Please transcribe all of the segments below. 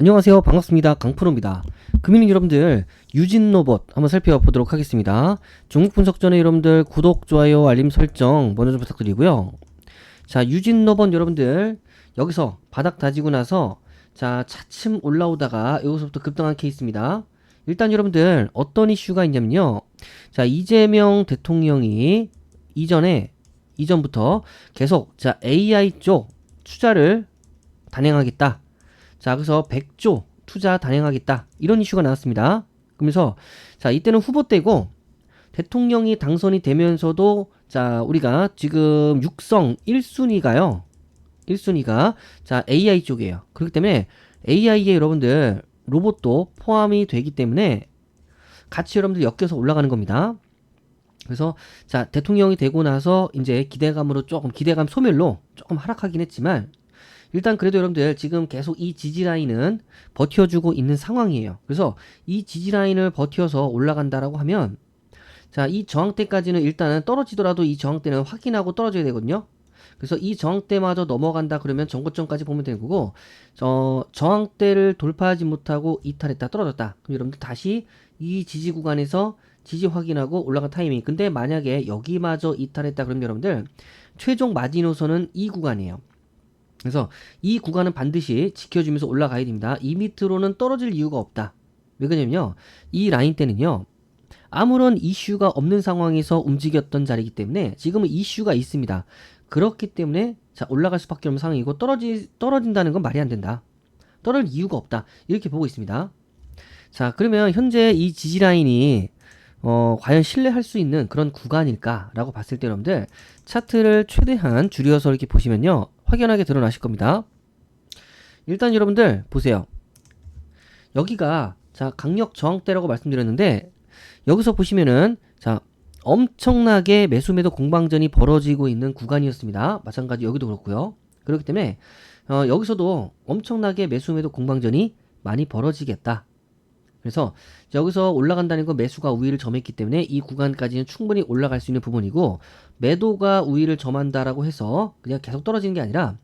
안녕하세요. 반갑습니다. 강프로입니다. 금융 여러분들 유진 로봇 한번 살펴보도록 하겠습니다. 중국 분석 전에 여러분들 구독, 좋아요, 알림 설정 먼저 좀 부탁드리고요. 자, 유진 로봇 여러분들 여기서 바닥 다지고 나서 자, 차츰 올라오다가 여기서부터 급등한 케이스입니다. 일단 여러분들 어떤 이슈가 있냐면요. 자, 이재명 대통령이 이전에 이전부터 계속 자, AI 쪽 투자를 단행하겠다. 자, 그래서 100조 투자 단행하겠다. 이런 이슈가 나왔습니다. 그러면서 자, 이때는 후보 때고 대통령이 당선이 되면서도 자, 우리가 지금 육성 1순위가요. 1순위가 자, AI 쪽이에요. 그렇기 때문에 AI에 여러분들 로봇도 포함이 되기 때문에 같이 여러분들 엮여서 올라가는 겁니다. 그래서 자, 대통령이 되고 나서 이제 기대감으로 조금 기대감 소멸로 조금 하락하긴 했지만 일단 그래도 여러분들 지금 계속 이 지지 라인은 버텨주고 있는 상황이에요. 그래서 이 지지 라인을 버텨서 올라간다라고 하면 자, 이 저항대까지는 일단은 떨어지더라도 이 저항대는 확인하고 떨어져야 되거든요. 그래서 이 저항대마저 넘어간다 그러면 전고점까지 보면 되는 거고 저 저항대를 돌파하지 못하고 이탈했다 떨어졌다. 그럼 여러분들 다시 이 지지 구간에서 지지 확인하고 올라간 타이밍. 근데 만약에 여기마저 이탈했다 그러면 여러분들 최종 마지노선은 이 구간이에요. 그래서 이 구간은 반드시 지켜주면서 올라가야 됩니다. 이 밑으로는 떨어질 이유가 없다. 왜 그러냐면요. 이 라인 때는요. 아무런 이슈가 없는 상황에서 움직였던 자리이기 때문에 지금은 이슈가 있습니다. 그렇기 때문에 자 올라갈 수밖에 없는 상황이고 떨어지 떨어진다는 건 말이 안 된다. 떨어질 이유가 없다. 이렇게 보고 있습니다. 자 그러면 현재 이 지지 라인이 어, 과연 신뢰할 수 있는 그런 구간일까라고 봤을 때 여러분들 차트를 최대한 줄여서 이렇게 보시면요 확연하게 드러나실 겁니다. 일단 여러분들 보세요. 여기가 자 강력 저항대라고 말씀드렸는데 여기서 보시면은 자 엄청나게 매수 매도 공방전이 벌어지고 있는 구간이었습니다. 마찬가지 여기도 그렇고요. 그렇기 때문에 어, 여기서도 엄청나게 매수 매도 공방전이 많이 벌어지겠다. 그래서 여기서 올라간다는 건 매수가 우위를 점했기 때문에 이 구간까지는 충분히 올라갈 수 있는 부분이고 매도가 우위를 점한다라고 해서 그냥 계속 떨어지는 게 아니라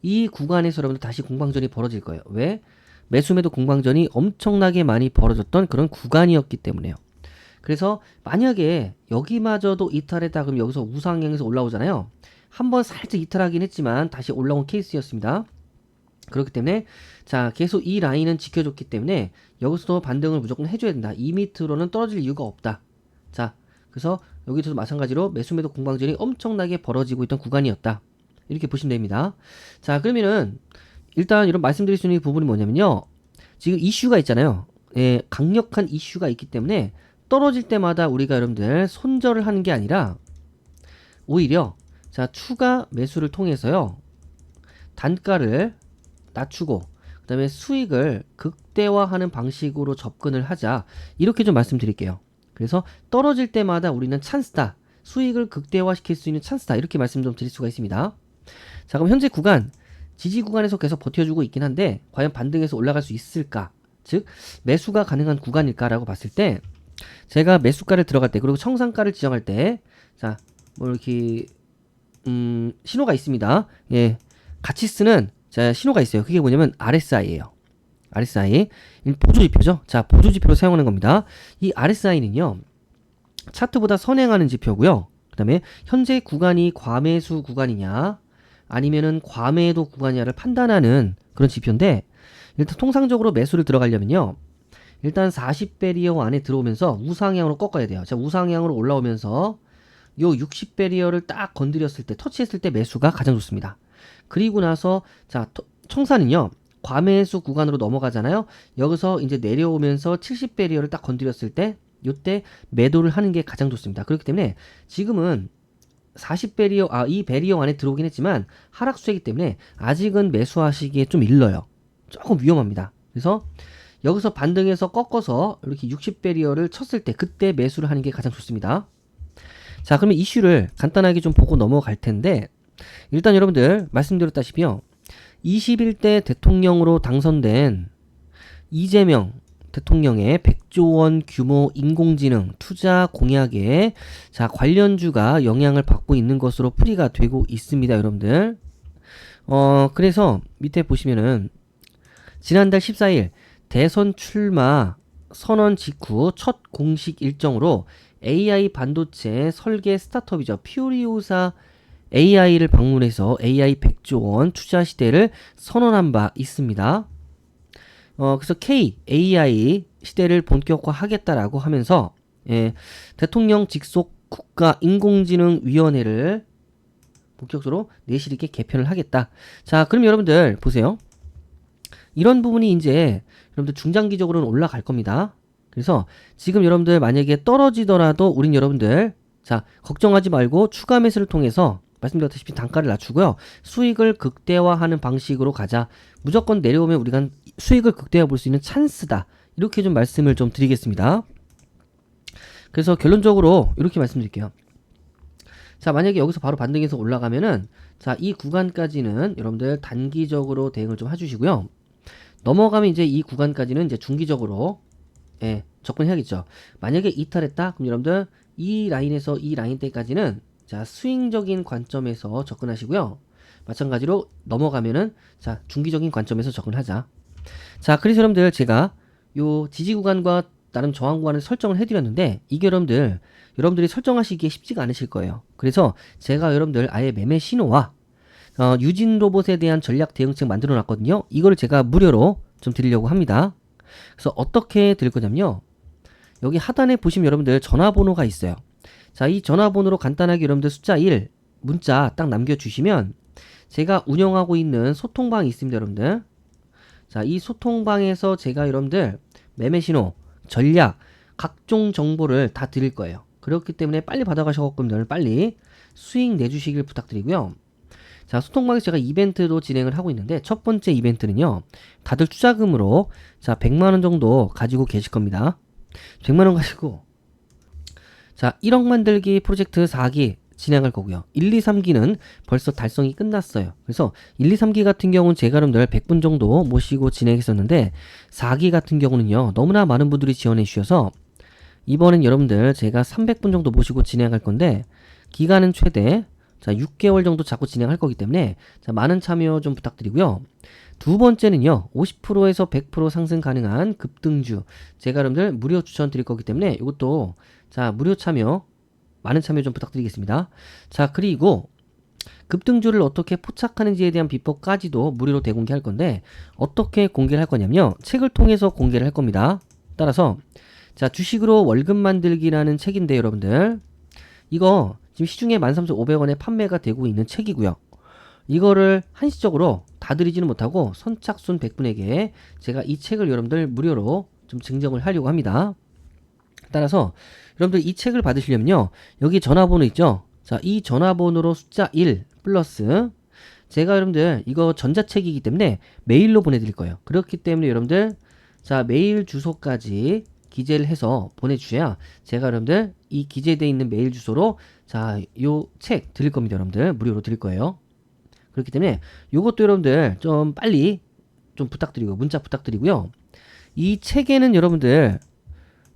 이 구간에서 여러분들 다시 공방전이 벌어질 거예요. 왜? 매수 매도 공방전이 엄청나게 많이 벌어졌던 그런 구간이었기 때문에요. 그래서 만약에 여기마저도 이탈했다 그러면 여기서 우상향에서 올라오잖아요. 한번 살짝 이탈하긴 했지만 다시 올라온 케이스였습니다. 그렇기 때문에 자 계속 이 라인은 지켜줬기 때문에 여기서도 반등을 무조건 해줘야 된다. 이 밑으로는 떨어질 이유가 없다. 자 그래서 여기서도 마찬가지로 매수 매도 공방전이 엄청나게 벌어지고 있던 구간이었다. 이렇게 보시면 됩니다. 자 그러면은 일단 이런 말씀드릴 수 있는 부분이 뭐냐면요. 지금 이슈가 있잖아요. 예, 강력한 이슈가 있기 때문에 떨어질 때마다 우리가 여러분들 손절을 하는 게 아니라 오히려 자 추가 매수를 통해서요 단가를 낮추고 그다음에 수익을 극대화하는 방식으로 접근을 하자 이렇게 좀 말씀드릴게요. 그래서 떨어질 때마다 우리는 찬스다. 수익을 극대화시킬 수 있는 찬스다. 이렇게 말씀 좀 드릴 수가 있습니다. 자, 그럼 현재 구간 지지 구간에서 계속 버텨주고 있긴 한데 과연 반등해서 올라갈 수 있을까? 즉 매수가 가능한 구간일까라고 봤을 때 제가 매수가를 들어갈 때 그리고 청산가를 지정할 때자뭐 이렇게 음 신호가 있습니다. 예, 같이 쓰는 자 신호가 있어요. 그게 뭐냐면 RSI예요. RSI 보조지표죠. 자 보조지표로 사용하는 겁니다. 이 RSI는요 차트보다 선행하는 지표고요. 그 다음에 현재 구간이 과매수 구간이냐 아니면은 과매도 구간이냐를 판단하는 그런 지표인데 일단 통상적으로 매수를 들어가려면요. 일단 40베리어 안에 들어오면서 우상향으로 꺾어야 돼요. 자, 우상향으로 올라오면서 요 60베리어를 딱 건드렸을 때, 터치했을 때 매수가 가장 좋습니다. 그리고 나서 자, 청산은요. 과매수 구간으로 넘어가잖아요. 여기서 이제 내려오면서 70베리어를 딱 건드렸을 때 요때 매도를 하는 게 가장 좋습니다. 그렇기 때문에 지금은 40베리어 아이 베리어 안에 들어오긴 했지만 하락수이기 때문에 아직은 매수하시기에 좀 일러요. 조금 위험합니다. 그래서 여기서 반등해서 꺾어서 이렇게 60베리어를 쳤을 때 그때 매수를 하는 게 가장 좋습니다. 자, 그러면 이슈를 간단하게 좀 보고 넘어갈 텐데 일단 여러분들 말씀드렸다시피요. 21대 대통령으로 당선된 이재명 대통령의 100조 원 규모 인공지능 투자 공약에 자 관련주가 영향을 받고 있는 것으로 풀이가 되고 있습니다, 여러분들. 어 그래서 밑에 보시면은 지난달 14일 대선 출마 선언 직후 첫 공식 일정으로 AI 반도체 설계 스타트업이죠. 퓨리오사 AI를 방문해서 AI 100조 원 투자 시대를 선언한 바 있습니다. 어, 그래서 K AI 시대를 본격화하겠다라고 하면서 예, 대통령 직속 국가 인공지능 위원회를 본격적으로 내실 있게 개편을 하겠다. 자, 그럼 여러분들 보세요. 이런 부분이 이제 여러분들 중장기적으로는 올라갈 겁니다. 그래서 지금 여러분들 만약에 떨어지더라도 우린 여러분들 자 걱정하지 말고 추가 매수를 통해서 말씀드렸다시피 단가를 낮추고요. 수익을 극대화하는 방식으로 가자. 무조건 내려오면 우리가 수익을 극대화 볼 수 있는 찬스다. 이렇게 좀 말씀을 좀 드리겠습니다. 그래서 결론적으로 이렇게 말씀드릴게요. 자 만약에 여기서 바로 반등해서 올라가면은 자 이 구간까지는 여러분들 단기적으로 대응을 좀 해주시고요. 넘어가면 이제 이 구간까지는 이제 중기적으로 예, 접근해야겠죠. 만약에 이탈했다, 그럼 여러분들 이 라인에서 이 라인 때까지는 자 스윙적인 관점에서 접근하시고요. 마찬가지로 넘어가면은 자 중기적인 관점에서 접근하자. 자 그래서 여러분들 제가 요 지지 구간과 나름 저항 구간을 설정을 해드렸는데 이게 여러분들 여러분들이 설정하시기에 쉽지가 않으실 거예요. 그래서 제가 여러분들 아예 매매 신호와 어, 유진 로봇에 대한 전략 대응책 만들어 놨거든요. 이거를 제가 무료로 좀 드리려고 합니다. 그래서 어떻게 드릴 거냐면요. 여기 하단에 보시면 여러분들 전화번호가 있어요. 자, 이 전화번호로 간단하게 여러분들 숫자 1 문자 딱 남겨주시면 제가 운영하고 있는 소통방이 있습니다, 여러분들. 자, 이 소통방에서 제가 여러분들 매매 신호, 전략, 각종 정보를 다 드릴 거예요. 그렇기 때문에 빨리 받아가셔갖고 여러분들 빨리 수익 내주시길 부탁드리고요. 자, 소통방에서 제가 이벤트도 진행을 하고 있는데 첫 번째 이벤트는요. 다들 투자금으로 자, 100만 원 정도 가지고 계실 겁니다. 100만 원 가지고 자, 1억 만들기 프로젝트 4기 진행할 거고요. 1, 2, 3기는 벌써 달성이 끝났어요. 그래서 1, 2, 3기 같은 경우는 제가 여러분들 100분 정도 모시고 진행했었는데 4기 같은 경우는요. 너무나 많은 분들이 지원해 주셔서 이번엔 여러분들 제가 300분 정도 모시고 진행할 건데 기간은 최대 자, 6개월 정도 자꾸 진행할 거기 때문에 자, 많은 참여 좀 부탁드리고요. 두 번째는요. 50%에서 100% 상승 가능한 급등주. 제가 여러분들 무료 추천 드릴 거기 때문에 이것도 자, 무료 참여 많은 참여 좀 부탁드리겠습니다. 자, 그리고 급등주를 어떻게 포착하는지에 대한 비법까지도 무료로 대공개할 건데 어떻게 공개를 할 거냐면요. 책을 통해서 공개를 할 겁니다. 따라서 자, 주식으로 월급 만들기라는 책인데 여러분들 이거 지금 시중에 13,500원에 판매가 되고 있는 책이고요. 이거를 한시적으로 다 드리지는 못하고 선착순 100분에게 제가 이 책을 여러분들 무료로 좀 증정을 하려고 합니다. 따라서 여러분들 이 책을 받으시려면요. 여기 전화번호 있죠? 자, 이 전화번호로 숫자 1 플러스 제가 여러분들 이거 전자책이기 때문에 메일로 보내드릴 거예요. 그렇기 때문에 여러분들 자 메일 주소까지 기재를 해서 보내주셔야 제가 여러분들 이 기재되어 있는 메일 주소로 자, 요 책 드릴 겁니다, 여러분들. 무료로 드릴 거예요. 그렇기 때문에 요것도 여러분들 좀 빨리 좀 부탁드리고 문자 부탁드리고요. 이 책에는 여러분들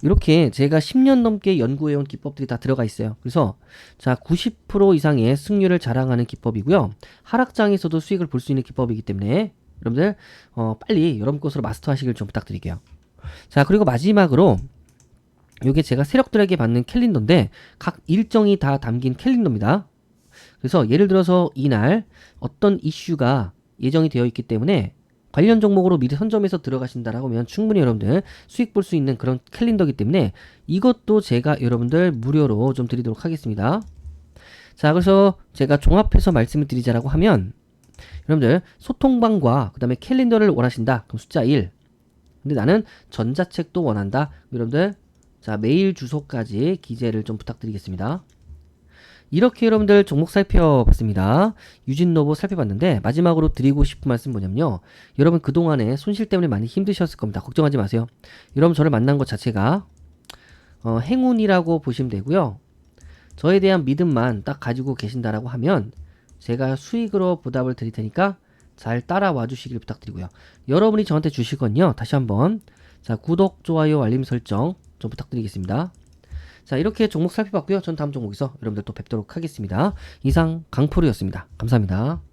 이렇게 제가 10년 넘게 연구해온 기법들이 다 들어가 있어요. 그래서 자, 90% 이상의 승률을 자랑하는 기법이고요. 하락장에서도 수익을 볼 수 있는 기법이기 때문에 여러분들 어, 빨리 여러분 것으로 마스터하시길 좀 부탁드릴게요. 자, 그리고 마지막으로 요게 제가 세력들에게 받는 캘린더인데 각 일정이 다 담긴 캘린더입니다. 그래서 예를 들어서 이날 어떤 이슈가 예정이 되어 있기 때문에 관련 종목으로 미리 선점해서 들어가신다라고 하면 충분히 여러분들 수익 볼 수 있는 그런 캘린더이기 때문에 이것도 제가 여러분들 무료로 좀 드리도록 하겠습니다. 자, 그래서 제가 종합해서 말씀을 드리자라고 하면 여러분들 소통방과 그 다음에 캘린더를 원하신다. 그럼 숫자 1. 근데 나는 전자책도 원한다. 여러분들 자, 메일 주소까지 기재를 좀 부탁드리겠습니다. 이렇게 여러분들 종목 살펴봤습니다. 유진노보 살펴봤는데 마지막으로 드리고 싶은 말씀 뭐냐면요. 여러분 그동안에 손실 때문에 많이 힘드셨을 겁니다. 걱정하지 마세요. 여러분 저를 만난 것 자체가 어, 행운이라고 보시면 되고요. 저에 대한 믿음만 딱 가지고 계신다라고 하면 제가 수익으로 보답을 드릴 테니까 잘 따라와 주시길 부탁드리고요. 여러분이 저한테 주실 건요. 다시 한번 자 구독, 좋아요, 알림 설정 좀 부탁드리겠습니다. 자 이렇게 종목 살펴봤고요. 전 다음 종목에서 여러분들 또 뵙도록 하겠습니다. 이상 강프로였습니다. 감사합니다.